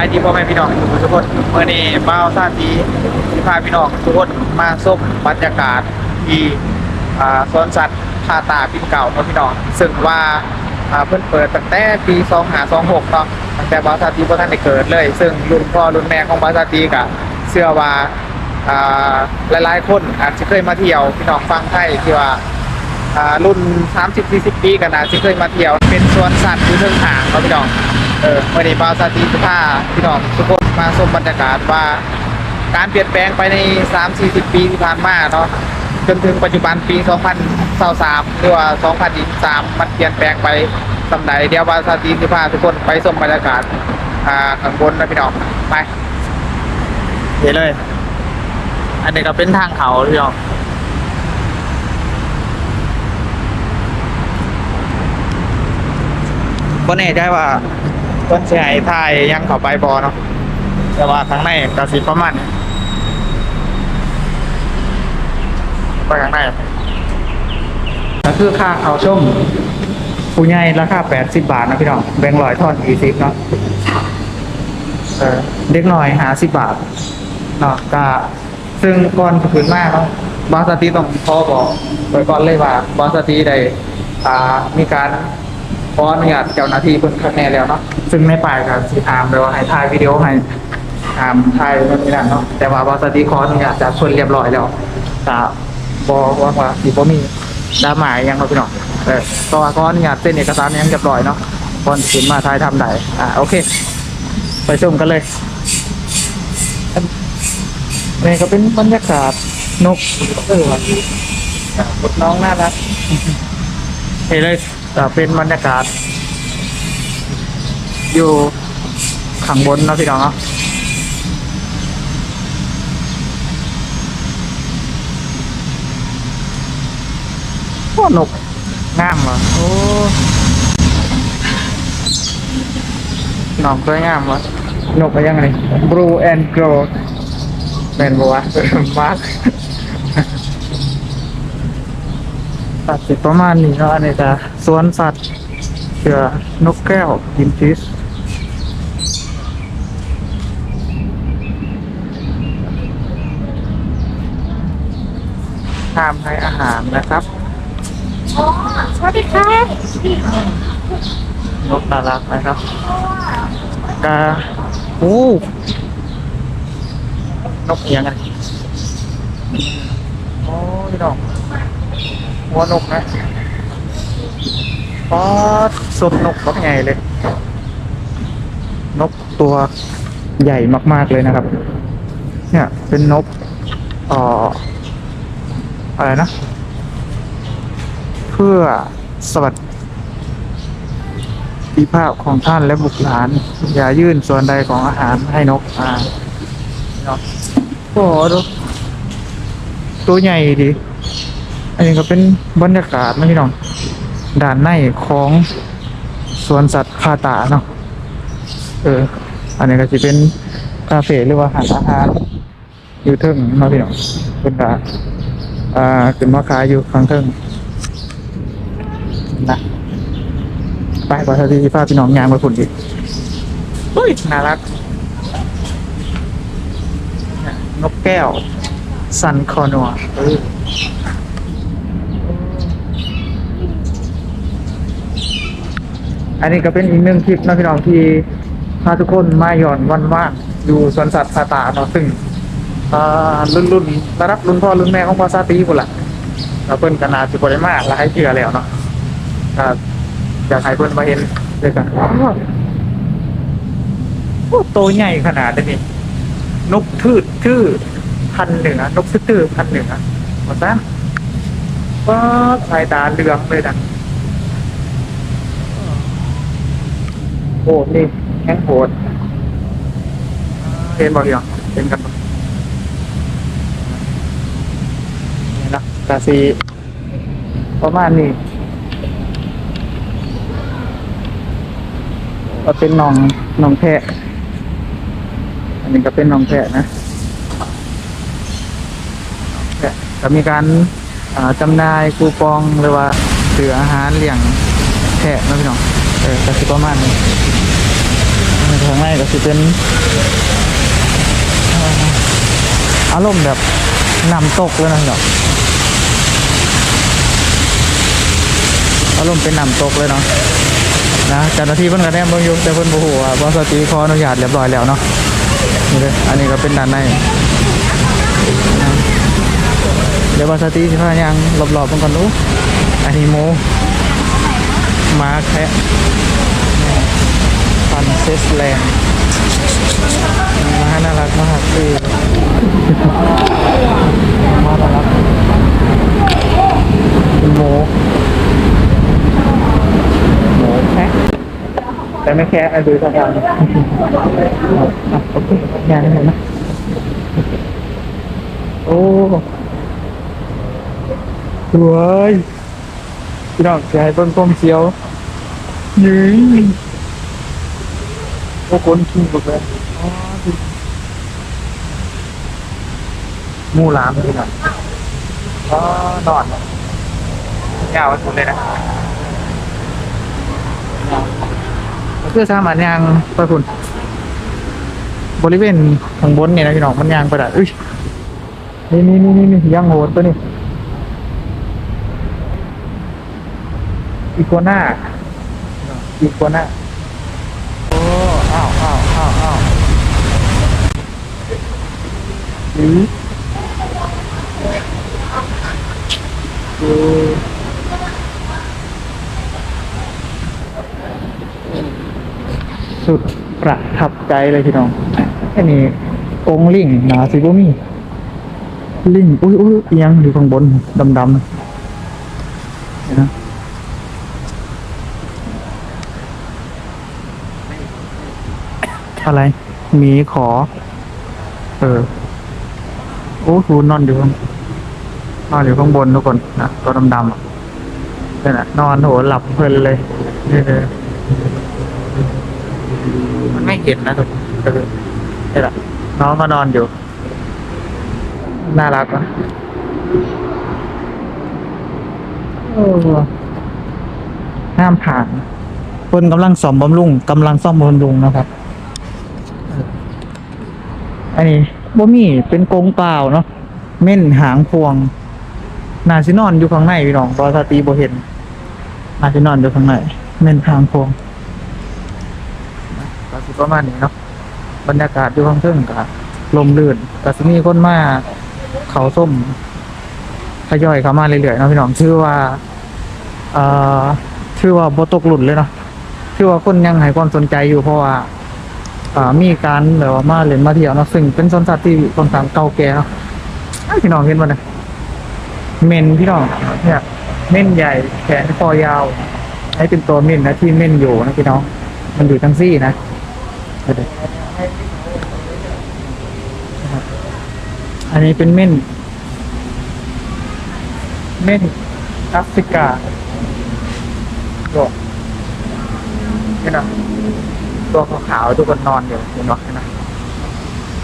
ายดีพ่อแม่พี่น้องทุกคนเมื่อนี้บ้าวซาทีที่พาพี่น้องทุกคนมาส้มบรรยากาศที่สวนสัตว์พาตาพิมเก่าเนาะพี่น้องซึ่งว่าเพิ่นเปิดตั้งแต่ปี2 5 2 6เนาะตั้งแต่บ้าวซาทีพ่อท่านได้เกิดเลย ซึ่งรุ่นพ่อรุ่นแม่ของบ้าวซาทีก็เชื่อว่าอ่าหลายๆ คนอาจจะเคยมาเที่ยวพี่น้องฟังไทยที่ว่าอ่ารุ่น 30-40 ปีกันนะที่เคยมาเที่ยวเป็นสวนสัตว์อยู่เทิงหางเนาะพี่น้อง เออวันนี้บาวซาตีสุภาพี่น้องทุกคนมาชมบรรยากาศว่า การเปลี่ยนแปลงไปใน 3-40 ปีที่ผ่านมาเนาะจนถึงปัจจุบันปี 2023หรือว่า 2023 มันเปลี่ยนแปลงไปสำใดเดียวบาวซาตีสุภาทุกคนไปชมบรรยากาศอ่าข้างบนนะพี่น้องไปเดี๋ยวเลย อันนี้ก็เป็นทางเขาพี่น้อง ก็แน่ใจว่าต้นเสียไทยยังเข้าไปบอเนาะแต่ว่าข้างในกระสีประมาณไปข้างในก็คือค่าเขาชมผู้ใหญ่ราคา80 บาทนะพี่น้องแบงค์ร้อยทอน20เนาะเด็กหน่อยหา10บาทเนาะก็ซึ่งก่อนขึ้นมากเนาะบอสตีต้องพอบอกไว้ก่อนเลยว่าบอสตีได้อ่ามีการ ออนุญาตเจ้าหน้าที่เพิ่นคะแนนแล้วเนาะซึ่งในป่ายก็สิถามเลยว่าให้ถ่ายวิดีโอให้ถามถ่ายมันนี่นั่นเนาะแต่ว่าบอสติขออนุญาตจากคนเรียบร้อยแล้วก็บ่ว่าว่าสิบ่มีดราม่าอิหยังเนาะพี่น้องเออก็ขออนุญาตเซ็นเอกสารอิหยังเรียบร้อยเนาะก่อนขึ้นมาถ่ายทำได้อ่าโอเค ไปชมกันเลยนี่ก็เป็นบรรยากาศนกเออว่ะน้องน่ารักเห็นเลย แต่เป็นบรรยากาศ อยู่ข้างบนเนาะพี่น้องเนาะโอ้นกงามว่ะโอ้น้องสวยงามว่ะนกไปยังไง blue and gold แมนบัวะมาร์ค สัตว์สิประมาณนี้เนาะอันนี้จะสวนสัตว์เสือนกแก้วกินชีสห้ามให้อาหารนะครับสวัสดีค่ะนกน่ารักนะครับกาโอ้นกเอียงกันโอ้ยดอก หัวนกนะป๊อดสดนกก็ใหญ่เลย นกตัวใหญ่มาก ๆ เลยนะครับ เนี่ย เป็นนกเอ่ออะไรนะ เพื่อสวัสดิภาพของท่านและบุตรหลาน อย่ายื่นส่วนใดของอาหารให้นกอ่าเนาะโอ้โหตัวใหญ่ดี อันนี้ก็เป็นบรรยากาศนะพี่น้องด้านในของสวนสัตว์คาตาเนาะเออ อันนี้ก็จะเป็นคาเฟ่หรือว่าอาหารอาหารอยู่เทิงเนาะพี่น้องเป็นกาอ่าขึ้นมาขายอยู่ข้างเทิงนะไปขอทาทีพาพี่น้องยางไปฝุ่นอีกเฮ้ยน่ารักนกแก้วซันคอนัวเออ อันนี้ก็เป็นอีกหนึ่งคลิปนะพี่น้องที่พาทุกคนมาหย่อนวันว่างอยู่สวนสัตว์พาตาเนาะซึ่งรุ่นรุ่นระดับรุ่นพ่อรุ่นแม่ของภาษาตีพุ่นละแล้วเพิ่นก็นาสิบได้มากหลายเชื่อแล้วเนาะอยากให้เพิ่นมาเห็นด้วยกันโอ้โตใหญ่ขนาดนี้นกทืดทื่อพันเหนือนกทื่อพันเหนือหมดแล้วก็สายตาเหลืองเลยนะ โอ้นี่แห้งโหดเห็นบ่เหรอเห็นกันบ่นี่นะกาซีประมาณนี้ก็เป็นหนองหนองแพะ อันนี้ก็เป็นหนองแพะนะแพะก็มีการจำนายคูปองหรือว่าซื้ออาหารเลี้ยงแพะนะพี่น้อง เออก็คือประมาณนี้อืมข้างในก็จะเป็นอารมณ์แบบน้ำตกเลยนะเนาะอารมณ์เป็นน้ำตกเลยเนาะนะเจ้าหน้าที่เพิ่นก็แนมเบิ่งอยู่แต่เพิ่นบ่ฮู้ว่าบริษัทตีขออนุญาตเรียบร้อยแล้วเนาะนี่เลยอันนี้ก็เป็นด้านในเดี๋ยวบริษัทตีสิพายังรอบๆเพิ่นก่อนดูอันนี้หมู มาแคะฟันเซสแลนด์น่ารักมากคือน่ารักหมูหมูแคะแต่ไม่แคะอะดูท่าทางอะโอเคงานนี้เห็นไหมโอ้สวย พี่น้องจะให้ต้นต้มเชียวยืนโอ้คนกินหมดเลยอ๋อดูหมูหลามดีหน่อยอ๋อนอนยาวสุดเลยนะก็คือสามารถยางไปคุณบริเวณข้างบนเนี่ยนะพี่น้องมันยางไปได้อุ้ยนี่นี่นี่นี่นี่ยางโหดตัวนี้ อีกัวน่าอีกัวน่าโอ้อ้าวอ้าวอ้าวอ้าวหือโอ้สุดประทับใจเลยพี่น้องอันนี้องค์ลิงหนาสิบ่มีลิงอุ้ยอุ้ยเอียงอยู่ข้างบนดำดำๆเห็นนะ อะไรหมีขอ เออ โอ้คูนอนอยู่ข้างนอนอยู่ข้างบนทุกคนนะตัวดำๆนี่นน่ะนอนโหหลับเพลินเลยนี่เลยมันไม่เห็นนะทุกคนเออนี่แหละน้องก็นอนอยู่ น่ารักอะโอ้ห้ามผ่าน คนกำลังซ่อมบำรุงกำลังซ่อมบำรุงนะครับ อันนี้บ่มีเป็นกงเปล่าเนาะเม่นหางพวง นาซินอนอยู่ข้างในพี่น้องบอสตีบ่เห็น นาซินอนอยู่ข้างในเม่นหางพวงก็สิประมาณนี้เนาะบรรยากาศอยู่ข้างเทิงก็ลมลื่นก็สิมีคนมาเขาส้มทยอยเข้ามาเรื่อยๆเนาะพี่น้องชื่อว่าเอ่อชื่อว่าบตกหลุดเลยเนาะชื่อว่าคนยังให้ความสนใจอยู่เพราะว่า อ่ามีการแบบว่ามาเล่นมาเที่ยวเนาะซึ่งเป็นสวนสัตว์ที่ค่อนข้างเก่าแก่เนาะพี่น้องเห็นบ่เนี่ยเมนพี่น้องเนี่ยเม่นใหญ่แขนคอยาว ให้เป็นตัวเม่นนะที่เม่นอยู่นะพี่น้อง มันอยู่ทั้งซี่นะอันนี้เป็นเม่น เม่นแอฟริกาก็นี่นะ ตัวขาวๆทุกคนนอนอยู่เห็นไหมนะ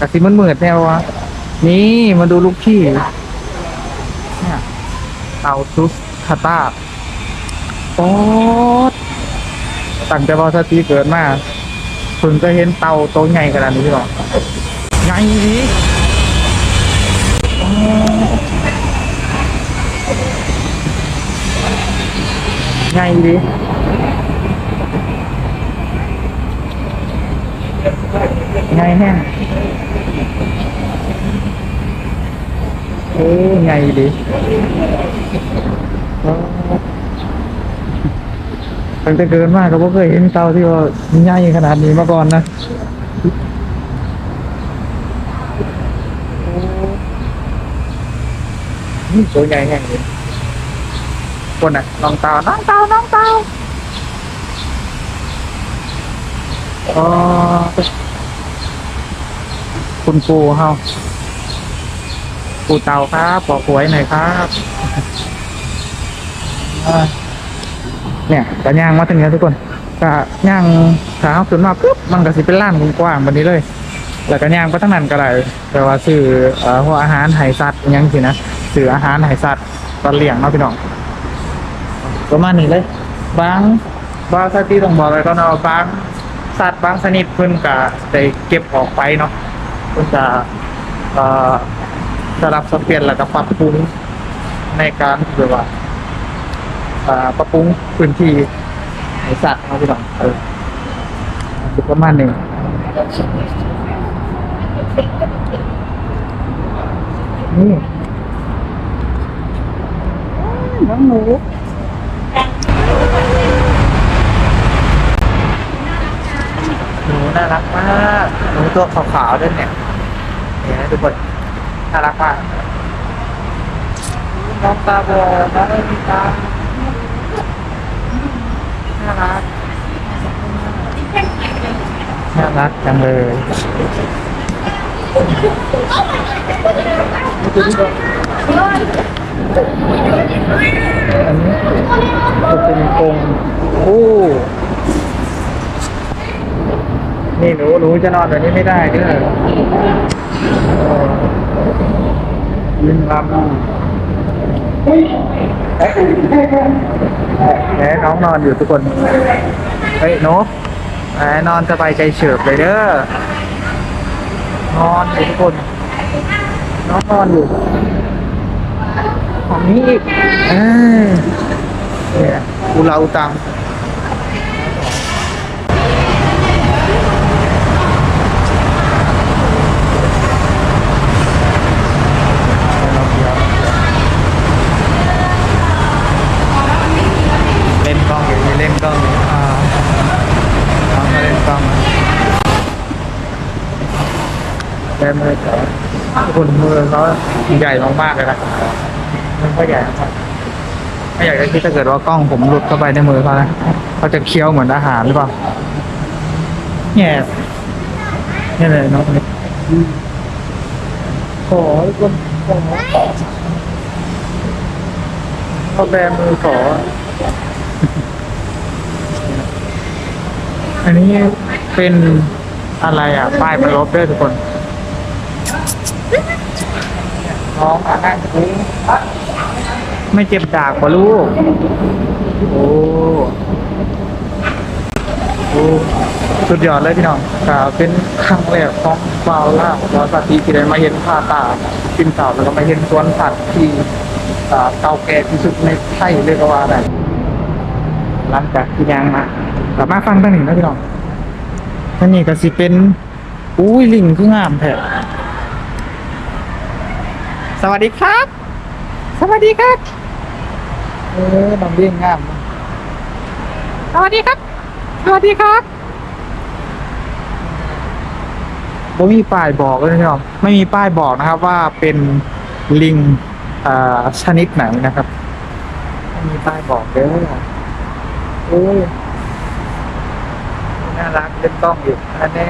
กระซิมันเหมือดแน่วะนี่มาดูลูกพี่เนี่ยเต่าซุสคาตาโอ๊ดตั้งแต่พอสตีเกิดมาเพิ่งจะเห็นเต่าตัวใหญ่ขนาดนี้หรอใหญ่ดิโอ้ใหญ่ดิ ไงแห้งโอ้ไงดิโอ้ตั้งแต่เกินมากก็บ่เคยเห็นเตาที่ว่าใหญ่ขนาดนี้มาก่อนนะนี่ตัวใหญ่แห้งเลยคนน่ะน้องเตาน้องเตาน้องเตา อ๋อคุณปูเฮาปูเตาครับบอหวยหน่อยครับเนี่ยกระย่างมาถึงแล้วทุกคนกระย่างขาขึ้นมาปุ๊บมันก็สิเป็นล้านกว้างๆแบบนี้เลย แล้วก็ย่างไปทั้งนั้นก็ได้แต่ว่าซื้อเอ่อพวอาหารไห่สัตว์ยังสินะซื้ออาหารไห่สัตว์ตอนเลี้ยงเนาะพี่น้องประมาณนี้เลย บางบางสตีต้องบอกเลยก็เนาะบาง สัตว์บางชนิดเพิ่นก็ได้เก็บออกไปเนาะเพิ่นจะเอ่อสลับสับเปลี่ยนแล้วก็ปรับปรุงในการแบบว่าเอ่อปรับปรุงพื้นที่ให้สัตว์เนาะพี่น้องเออประมาณนี้นี่น้องหนู น่ารักมากหนูตัวขาวๆด้วยเนี่ยเนี่ยนะทุกคนน่ารักมากน้องตาบอดน้องไม่มีตาน่ารักน่ารักจังเลยอันนี้จะเป็นกรงโอ้ นี่หนูหนูจะนอนแบบนี้ไม่ได้เด้อยืนลำแหน้องนอนอยู่ทุกคน เฮ้ยหนูแหมนอนสบายใจเฉิบเลยเด้อ นอนอยู่ทุกคน น้องนอนอยู่ ของนี้อีกเออเนี่ยอุลาอุตัง เล่นกล้องอยู่นี่เล่นกล้องอยู่อ่าน้องก็เล่นกล้อง แค่มือเขาคุณมือเขาใหญ่มากๆเลยนะมันก็ใหญ่มากไม่อยากจะคิดถ้าเกิดว่ากล้องผมหลุดเข้าไปในมือเขานะเขาจะเคี้ยวเหมือนอาหารหรือเปล่าเนี่ยนี่เลยน้องขอคนขอเขาแบมือขอ อันนี้เป็นอะไรอะ ป้ายมันลบด้วยทุกคน น้องอะนั่งคุไม่เจ็บดากกว่าลูก โอ้โอ้สุดยอดเลยพี่น้องก็เป็นครั้งแรกของบาวล่าบอสัตว์ที่ได้มาเห็นผ่าตากินเต่าแล้วก็มาเห็นสวนสัตว์ที่เก่าแก่ที่สุดในไทยเลยกว่าได้หลังจากที่ยางมากลับมาฟังตั้งหนึ่งนะพี่น้องท่านนี่ก็สิเป็น อุ้ยลิงคืองามแท้ สวัสดีครับ สวัสดีครับ เออน้องเลี้ยงงามนะสวัสดีครับ สวัสดีครับบ่มีป้ายบอกเลยพี่น้องไม่มีป้ายบอกนะครับว่าเป็นลิงอ่าชนิดไหนนะครับไม่มีป้ายบอกเด้อโอ้ยน่ารักเล่นกล้องอยู่แน่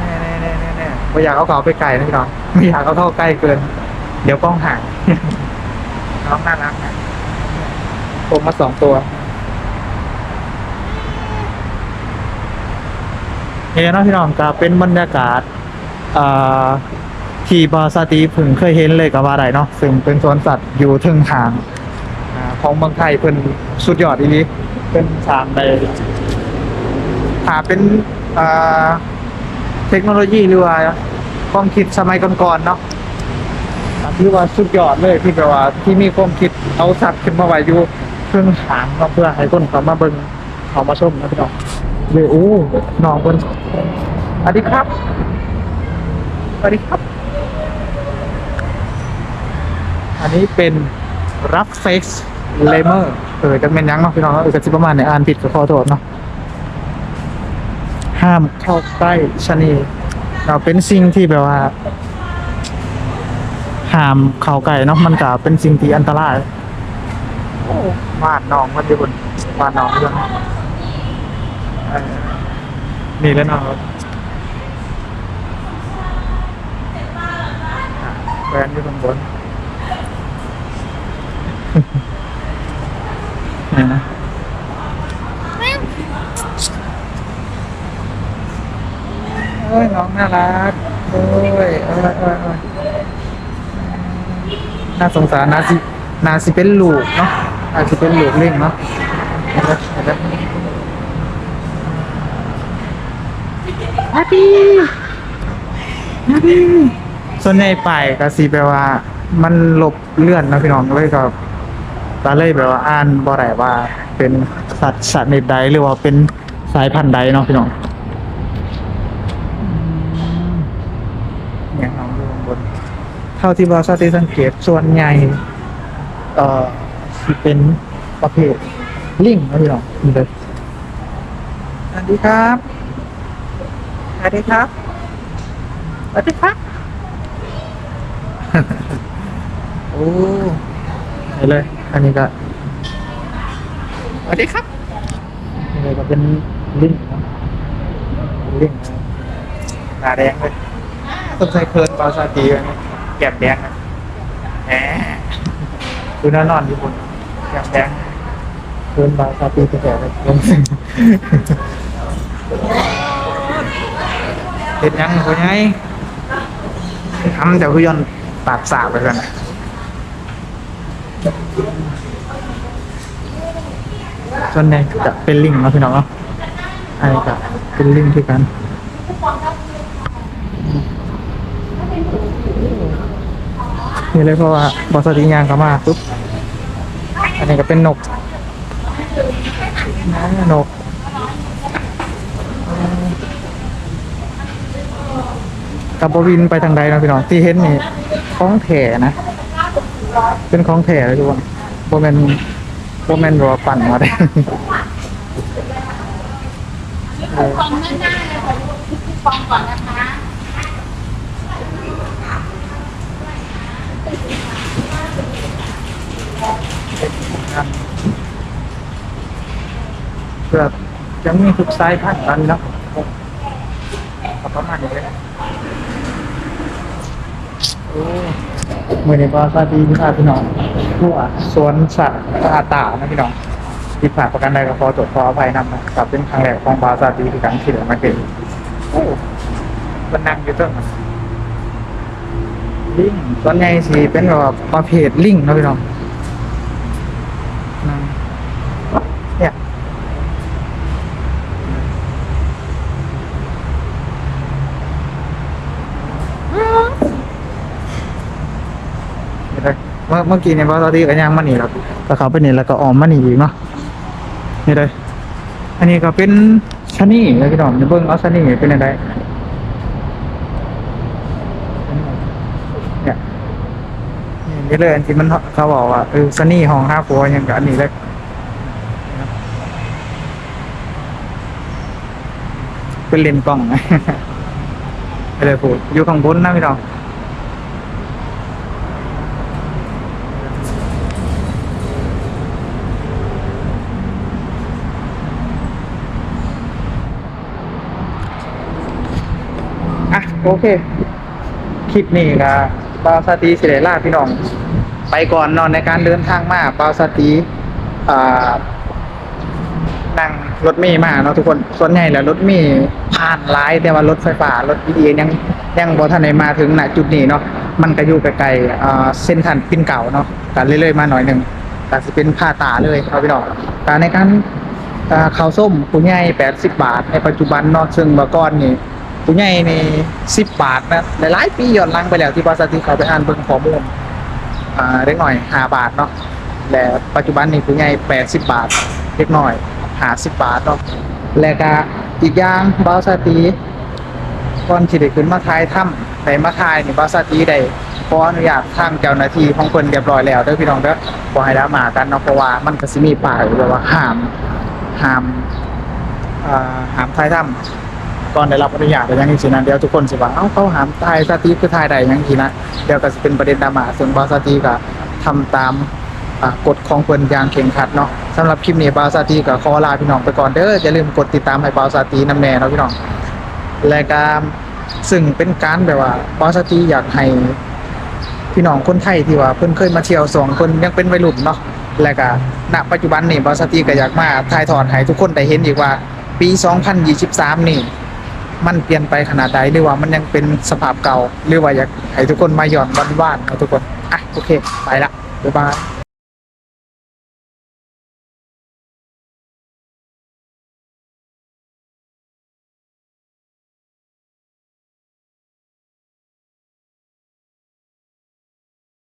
แน่แน่แน่แน่แน่แน่ ไม่อยากเอาเขาไปไกลนะพี่น้องไม่อยากเอาเข้าใกล้เกิน เดี๋ยวกล้องห่างน้องน่ารักนะผมมาสองตัวเฮ้ยเนาะพี่น้องก็เป็นบรรยากาศอ่าที่บาสตีผึ่งเคยเห็นเลยกับว่าไรเนาะซึ่งเป็นสวนสัตว์อยู่ทึงห่างอ่าของเมืองไทยเพิ่นสุดยอดอีนี้เป็นสร้างในหาเป็นอ่า เทคโนโลยีหรือว่าความคิดสมัยก่อนๆเนาะอ่าถือว่าสุดยอดเลยที่แบบว่า ที่มีความคิดเอาสัตว์ขึ้นมาไว้อยู่เครื่องหางเนเพื่อให้คนเขามาเบิ่งเขามาชมนะพี่น้องเลยโอ้น้องเพิ่นสวัสดีครับสวัสดีครับ อันนี้เป็นรับเฟกซ์เลเมอร์เออจะเป็นยังเนาะพี่น้องเออกระประมาณในอ่านผิดก็ขอโทษเนาะ ห้ามเข้าใกล้ชะนีเราเป็นสิ่งที่แบบว่าห้ามเข้าใกล้เนาะมันก็เป็นสิ่งที่อันตรายบ้านน้องมันอยู่บนบ้านน้องเรื่องนี่แล้วเนาะครับอะแฟนอยู่ข้างบนนี่นะเอ้ยน้องน่า รักโอ้ยเอ้ยเอ้ยเอ้ยน่าสงสารนาสินาสิเป็นลูกเนาะนาสิเป็นลูกเล่งเนาะเห็นไหมเห็นไหมอาดีอาดีส่วนใหญ่ไปก็สีแปลว่า มันหลบเลื่อนนะพี่น้องเลยก็ก็เลยแบบว่าอ่านบ่ได้ว่า เป็นสัตว์ชนิดใดหรือว่าเป็นสายพันธุ์ใดเนาะพี่น้องเนี่ยน้องดูข้างบนเท่าที่บอสติสังเกตส่วนใหญ่เอ่อที่เป็นประเภทลิงนะพี่น้องนี่เลยสวัสดีครับสวัสดีครับสวัสดีครับโอ้เห็นเลย อันนี้ก็สวัสดีครับอันนี้ก็เป็นลิงเนาะเป็นลิงนะตาแดงเลยต้นไทรเคิร์นปลาซาตีอันนี้ แก้มแดงนะแหมดูน่านอนอยู่บนแก้มแดงเคิร์นปลาซาตีแก่ๆเลยลงสิเห็นยังคนไงทำแต่คือยอนปากสาบไปกันนะส่วนใหญ่จะเป็นลิงเนาะพี่น้องเนาะอันนี้ก็เป็นลิงที่กัน นี่เลยเพราะว่าบอสติยางเขามาปุ๊บอันนี้ก็เป็นนกนะนกกับบวินไปทางใดนะพี่น้องที่เห็นนี่ของแถนะ เป็นของแถเลยทุกคนโบแมนโบแมนรัวปั่นมาได้เออฟองหน้าๆเลยขอดูที่ฟองก่อนนะ พื่อยังมีทุกไซส์พันธุ์กันนาะเอาประมาณนี้เลยโอ้มือในบอสวัสดีพี่พาพี่น้องทั่วสวนสัตว์อาตานะพี่น้องที่ผ่านประกันใดก็ขอตรวจขออภัยนำนะกลับเป็นครั้งแรกของบาซาดีที่กันที่เหลือมาเป็นโอ้มันนั่งอยู่ต้นมันลิงส่วนใหญ่สิเป็นแบบประเภทลิงนะพี่น้องเนี่ย เมื่อเมื่อกี้เนี่ยบอสตีก็ย่างมานี่แล้วก็เขาไปนี่แล้วก็ออมมานี่อีกเนาะนี่เลยอันนี้ก็เป็นชะนี่เลยพี่น้องอย่เบิ่งเอาชะนี่เป็นอะไรเนี่ยนี่เลยอันที่มันเขาบอกว่าเออชะนี่ห้องห้าปัวยังกับอันนี้เลยเป็นเลนกล้องไปเลยพูดอยู่ข้างบนนะพี่น้อง โอเค คลิปนี้ก็บาวสตีสิเดล่าพี่น้อง ไปก่อนนอนในการเดินทางมาบาวสตีอ่านั่งรถเมย์มาเนาะทุกคนส่วนใหญ่แล้วรถเมย์ผ่านหลายแต่ว่ารถไฟฟ้ารถบียังยังบ่ทันได้มาถึงณจุดนี้เนาะมันก็อยู่ไกลๆเส้นทันปินเก่าเนาะกันเรื่อยๆมาหน่อยหนึ่งแต่สิเป็นผ้าตาเลยเอาพี่น้องการในการข้าวส้มผู้ใหญ่80บาท ในปัจจุบันนาะซึ่งเมื่อก่อนนี่ ผู้ใหญ่ในสิบบาทนะหลายๆปีย้อนหลังไปแล้วที่บริษัทที่เขาไปอ่านเบิ่งข้อมูลอ่าเล็กหน่อยห้าบาทเนาะและปัจจุบันนี้ผู้ใหญ่แปดสิบบาทเล็กหน่อยหาสิบบาทเนาะและก็อีกอย่างบริษัทตีก่อนที่ได้ขึ้นมาทายถ้ำได้มาทายนี่บริษัทตีได้ขออนุญาตทางเจ้าหน้าที่ของเพิ่นเรียบร้อยแล้วเด้อพี่น้องเด้อบ่ให้ดราม่ากันเนาะเพราะว่ามันก็สิมีป้ายแบบว่าห้ามห้ามอ่าห้ามทายถ้ำ ก่อนได้รับอนุญาตแต่ยังสินะเดี๋ยวทุกคนสิว่าเอ้าเขาหามตายสตีฟคือทายใดยังทีนะเดี๋ยวก็จะเป็นประเด็นดราม่าส่วนบาสตีก็ทำตามกฎของเพิ่นอย่างเข่งครัดเนาะสำหรับคลิปนี้บาสตีก็ขอลาพี่น้องไปก่อนเด้ออย่าลืมกดติดตามให้บาสตีน้ำแน่เนาะพี่น้องและก็ซึ่งเป็นการแบบว่าบาสตีอยากให้พี่น้องคนไทยที่ว่าเพิ่นเคยมาเที่ยวสองคนยังเป็นวัยรุ่นเนาะและก็ณปัจจุบันนี่บาสตีก็อยากมาถ่ายทอดให้ทุกคนได้เห็นอีกว่าปี 2023 นี่ มันเปลี่ยนไปขนาดใดหรือว่ามันยังเป็นสภาพเก่าหรือว่าอยากให้ทุกคนมาหย่อนวันว่านๆเอาทุกคนอะโอเค ไปละบ๊ายบาย